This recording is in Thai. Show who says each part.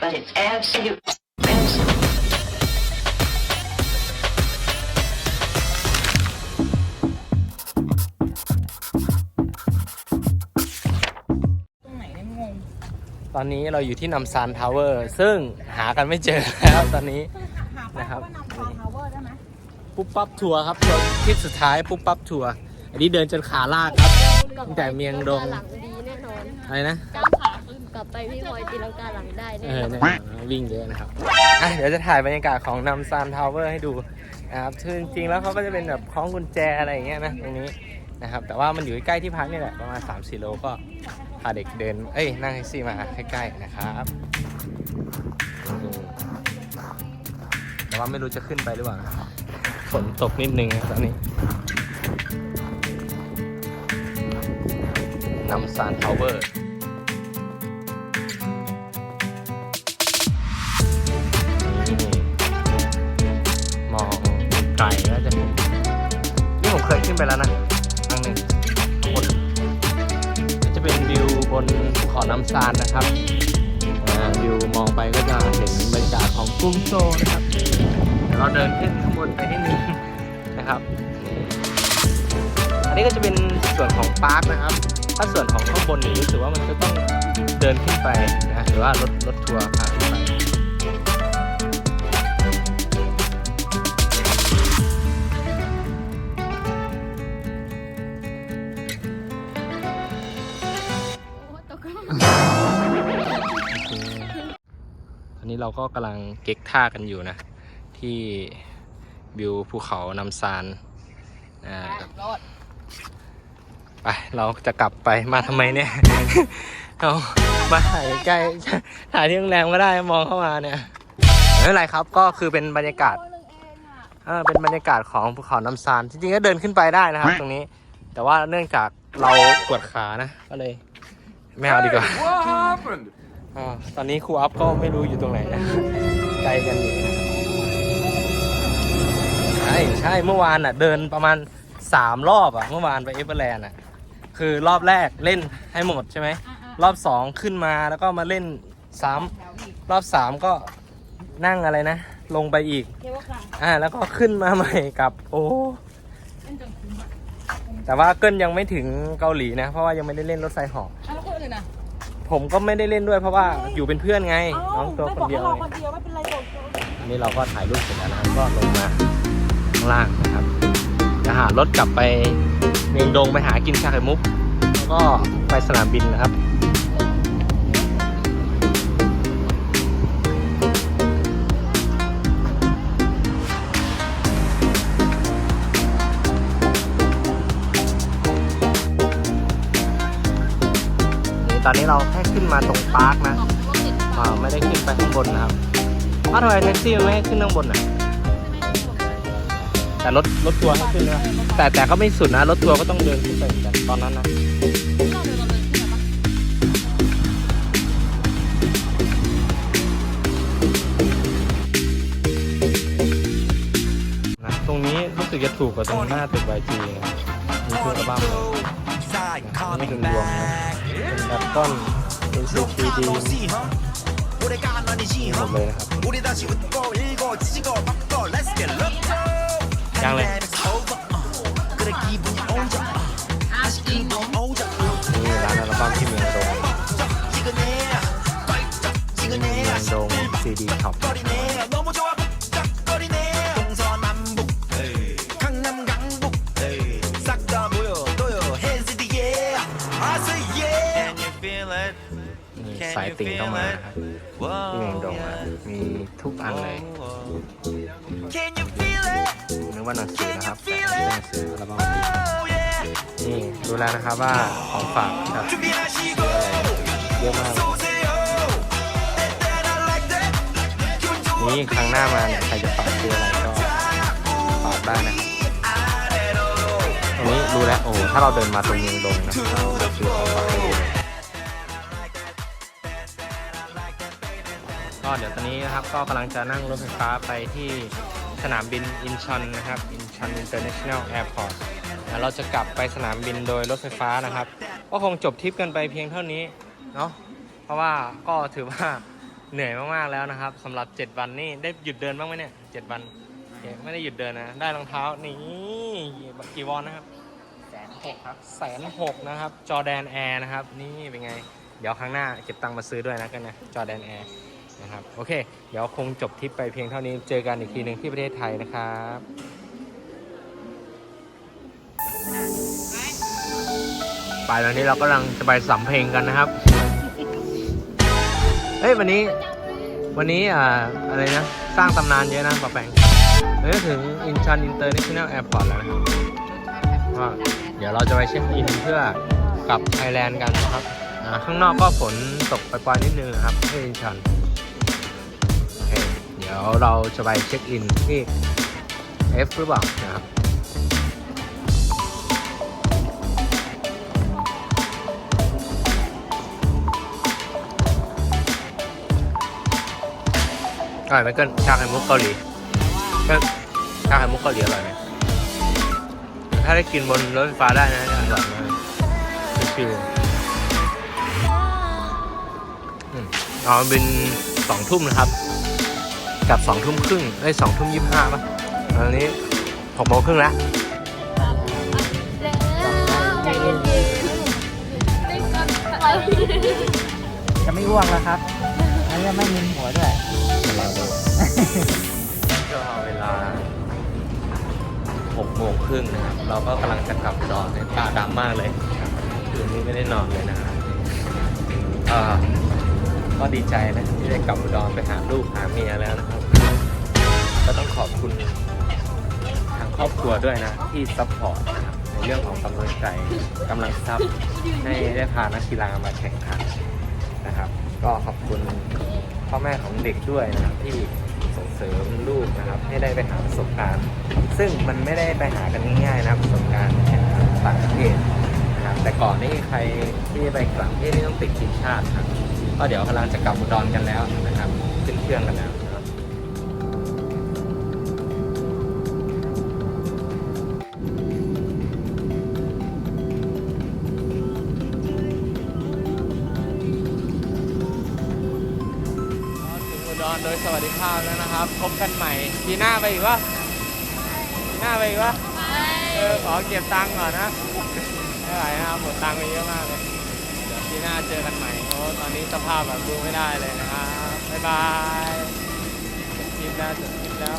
Speaker 1: but it's absolute. absolute.
Speaker 2: ตรงไหนเนี่ยงง
Speaker 3: ตอนนี้เราอยู่ที่นำซานทาวเวอร์ซึ่งหากันไม่เจอแล้วตอนนี้
Speaker 2: หา
Speaker 3: นะครับ
Speaker 2: ว่านำฟาวทาวเวอร์ได้ไหม
Speaker 3: ปุ๊บปั๊บทัวร์ครับทัวร์ที่สุดท้ายปุ๊บปั๊บทัวร์อันนี้เดินจนขาลากครับตั้งแต่เมียงดง
Speaker 4: หลังดีแน่นอน
Speaker 3: อะไรนะ
Speaker 4: ก้าวขาขึ้นก ลับไปพี่พลอยตีลังกาหลังได้แน่
Speaker 3: เออน
Speaker 4: อน
Speaker 3: เนี่ยวิ่งเยอะนะครับอะเดี๋ยวจะถ่ายบรรยากาศของนำซานทาวเวอร์ให้ดูนะครับคือจริงๆแล้วเขาก็จะเป็นแบบคล้องกุญแจอะไรอย่างเงี้ยนะตรงนี้นะครับ แต่ว่ามันอยู่ใกล้ที่พักนี่แหละประมาณ3 4โลก็พาเด็กเดิน เอ้ยนั่งแท็กซี่มาใกล้ๆนะครับแต่ว่าไม่รู้จะขึ้นไปหรือเปล่านะฝนตกนิดนึงนะตอนนี้นำซานทาวเวอร์ ไกลก็จะนี่ผมเคยขึ้นไปแล้วนะครั้งหนึ่งบนจะเป็นวิวบนภูเขาน้ำซานนะครับวิวมองไปก็จะเห็นบรรยากาศของกรุงโซลนะครับเราเดินขึ้นข้างบนไปนิดนึงนะครับ อันนี้ก็จะเป็นส่วนของปาร์คนะครับ ถ้าส่วนของข้างบนนี่รู้สึกว่ามันจะต้องเดินขึ้นไปนะหรือว่ารถรถทัวร์พา
Speaker 4: อั
Speaker 3: นนี้เราก็กำลังเก๊กท่ากันอยู่นะ ที่วิวภูเขานำซานอ่าร
Speaker 2: อด
Speaker 3: ไปเราจะกลับไปมาทำไมเนี่ยเรามาถ่ายใกล้ถ่ายที่โรงแรมก็ได้มองเข้ามาเนี่ยไม่เป็นไรครับก็คือเป็นบรรยากาศเออเป็นบรรยากาศของภูเขาน้ำซานจริงๆก็เดินขึ้นไปได้นะครับ ตรงนี้ แต่ว่าเนื่องจากเราปวดขานะก็เลยไม่เอาดีกว่า
Speaker 5: What happened?
Speaker 3: อ่าตอนนี้ครูอัพก็ไม่รู้อยู่ตรงไหนนะไกลกันอยู่นะครับใช่ใช่เมื่อวานอะ เดินประมาณสามรอบอะ เมื่อวานไปเอเวอร์แลนด์อะ คือรอบแรกเล่นให้หมดใช่ไหม รอบสองขึ้นมาแล้วก็มาเล่นซ้ำรอบสามก็นั่งอะไรนะ ลงไปอีก
Speaker 2: เทวกลาง
Speaker 3: อ่า แล้วก็ขึ้นมาใหม่กับ โอ้
Speaker 2: เล่นจนคุ้มอะ
Speaker 3: แต่ว่าเกิลยังไม่ถึงเกาหลีนะ เพราะว่ายังไม่ได้เล่นรถไฟเหอ
Speaker 2: อะแล้วคนอื่นอะ
Speaker 3: ผมก็ไม่ได้เล่นด้วยเพราะว่าอยู่เป็นเพื่อนไง
Speaker 2: เอ้า
Speaker 3: น้องตัว
Speaker 2: ไม่
Speaker 3: ค
Speaker 2: บอนก
Speaker 3: เดี
Speaker 2: ให้
Speaker 3: ยว
Speaker 2: รอ
Speaker 3: ไง
Speaker 2: คนเดียวไม่เป็นไรบอก
Speaker 3: อันนี้เราก็ถ่ายรูปเสร็จแล้วนะครับก็ลงมาข้างล่างนะครับจะหารถกลับไปเมียงดงไปหากินชาไข่มุก แล้วก็ไปสนามบินนะครับนี่ตอนนี้เราแค่ ขึ้นมาตรงปาร์คนะอ่าไม่ได้ขึ้นไปข้างบนนะครับอ้าวทำไมแท็กซี่มันไม่ให้ขึ้นข้างบนอะแต่รถรถทัวร์ให้ขึ้นนะแต่แต่ก็ไม่สุดนะรถทัวร์ก็ต้องเดินขึ้นไปเหมือนกันตอนนั้นนะนะตรงนี้รู้สึกจะถูกกว่าตรงหน้าตึกไวจีนะครับนี่คืออัลบั้มเลยนี่เป็นรวมนะเป็นแอปต้น NCTD หมดเลยนะครับยังเลยนี่ร้านอัลบั้มที่เมืองดงเมืองดงซีดีายติ่งต้องมานะครับที่เมืองดงอะมีทุกอันเลยนึกว่าหนังสือนะครับแต่ไม่ใช่หนังสืออัลบั้มนี่รู้แล้วนะครับว่าของฝากจากเยอะมากเลยนี่ครั้งหน้ามาเนี่ยใครจะฝากซื้ออะไรก็ ฝากได้นะครับตรงนี้รู้แล้วโอ้โหถ้าเราเดินมาตรงเมืองดงนะเราจะซื้อของฝากได้เลย ก็เดี๋ยวตอนนี้นะครับก็กำลังจะนั่งรถไฟฟ้าไปที่สนามบินอินชอนนะครับอินชอนอินเตอร์เนชั่นแนลแอร์พอร์ตเราจะกลับไปสนามบินโดยรถไฟฟ้านะครับ ก็คงจบทริปกันไปเพียงเท่านี้เนาะเพราะว่าก็ถือว่าเหนื่อยมากๆแล้วนะครับสำหรับ 7 วันนี่ได้หยุดเดินบ้างไหมเนี่ย7วันโอเคไม่ได้หยุดเดินนะ ได้รองเท้านี่กี่วอนนะครับ
Speaker 5: แสนหกครับ
Speaker 3: แสนหกนะครับจอแดนแอร์นะครับ นี่เป็นไง เดี๋ยวครั้งหน้าเก็บตังค์มาซื้อด้วยนะกันนะจอแดนแอร์ นะครับโอเค เดี๋ยวคงจบทริปไปเพียงเท่านี้เจอกันอีกทีหนึ่งที่ประเทศไทยนะครับไปตอนนี้เรากำลังจะไปสำเพลงกันนะครับ เฮ้ย วันนี้ วันนี้อ่าอะไรนะ สร้างตำนานเยอะนะปะแปงเฮ้ยถึงอินชันอินเตอร์เนชั่นแนลแอร์พอร์ตแล้วนะครับว่าเดี๋ยวเราจะไปเช็คอินเพื่อกลับไทยแลนด์กันนะครับ ข้างนอกก็ฝนตกปล่อยๆนิดนึงนะครับที่อินชัน ดี๋ยวเราจะไปเช็คอินที่ F หรือเปล่านะครับอร่อยไหมเกินชาไข่มุกเกาหลีกินชาไข่มุกเกาหลีอร่อยไหมถ้าได้กินบนรถไฟฟ้าได้นะอร่อยมากชิวๆอืมเอาบินสองทุ่มนะครับ กับสองทุ่มครึ่งไอ้สองทุ่มยี่สิบห้าป่ะตอนนี้หกโมงครึ่งแล้ว
Speaker 4: ใจเย็นๆได้ก่อนไป
Speaker 5: จะไม่อ้วกแล้วครับแล้วก็ไม่มึนหัวด้วย
Speaker 3: ก็เวลาหกโมงครึ่งนะครับ เราก็กำลังจะกลับนอนในตาดำมากเลย คืนนี้ไม่ได้นอนเลยนะครับเอ่อ ก็ดีใจนะที่ได้กลับอุดรไปหาลูกหาเมียแล้วนะครับ ก็ต้องขอบคุณทางครอบครัวด้วยนะที่ซัพพอร์ตนะครับในเรื่องของกำลังใจกำลังทรัพย์ให้ได้พานักกีฬามาแข่งขันนะครับ ก็ขอบคุณพ่อแม่ของเด็กด้วยนะครับที่ส่งเสริมลูกนะครับให้ได้ไปหาประสบการณ์ ซึ่งมันไม่ได้ไปหากันง่ายๆนะประสบการณ์แข่งขันต่างประเทศนะครับแต่ก่อนนี่ใครที่ไปต่างประเทศนี่ต้องติดทีมชาติครับ ก็เดี๋ยวกำลังจะกลับอุดรกันแล้วนะครับขึ้นเครื่องกันแล้วนะครับถึงอุดรโดยสวัสดิภาพแล้วนะครับ พบกันใหม่ปีหน้าไปอีกวะปีหน้าไปอีกวะเออขอเก็บตังค์ก่อนนะไม่ไหวนะครับหมดตังค์ไปเยอะมากเลยเดี๋ยวปี หน้าเจอกันใหม่โอ้ตอนนี้สภาพแบบดูไม่ได้เลยนะครับบ๊ายบายจบคลิปแล้วจบคลิปแล้ว